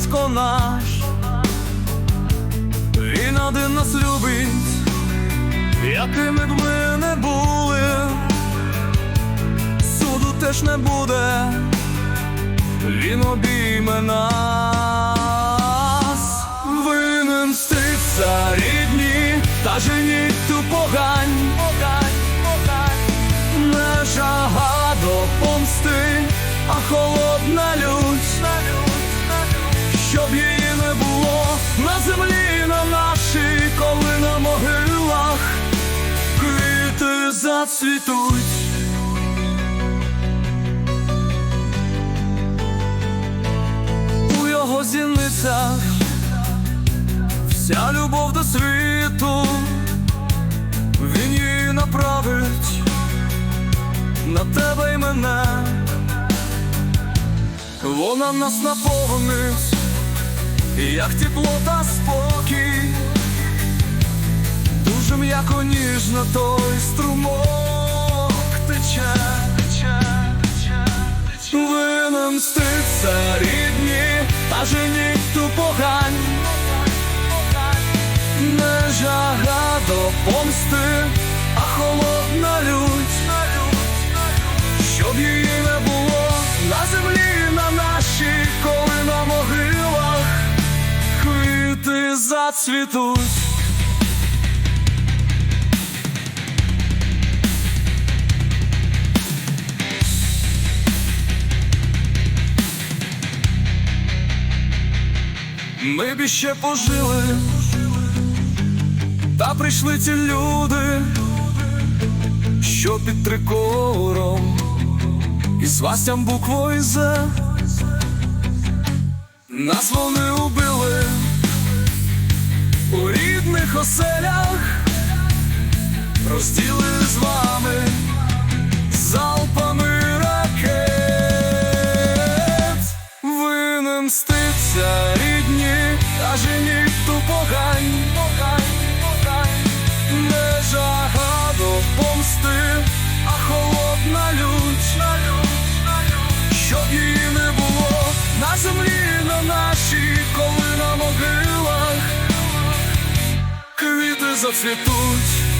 батько наш, він один нас любить, якими б ми не були, суду теж не буде, він обійме нас, винен мститься рідні, та женіть ту погань, погань, погань, не жага до помсти, а холодна квіти зацвітуть. У його зіницях вся любов до світу, він її направить на тебе й мене, вона нас наповнить, як тепло та спокій, ніжно той струмок тече, тече, тече, тече. Винен мститься рідні, та женіть ту погань, не жага до помсти, а холодна лють, щоб її не було на землі на нашій, коли на могилах квіти зацвітуть. Ми б іще пожили, та прийшли ці люди, що під трикором. І свастям буквою З. Нас вони убили. У рідних оселях, розділили з вами квіти зацвітуть.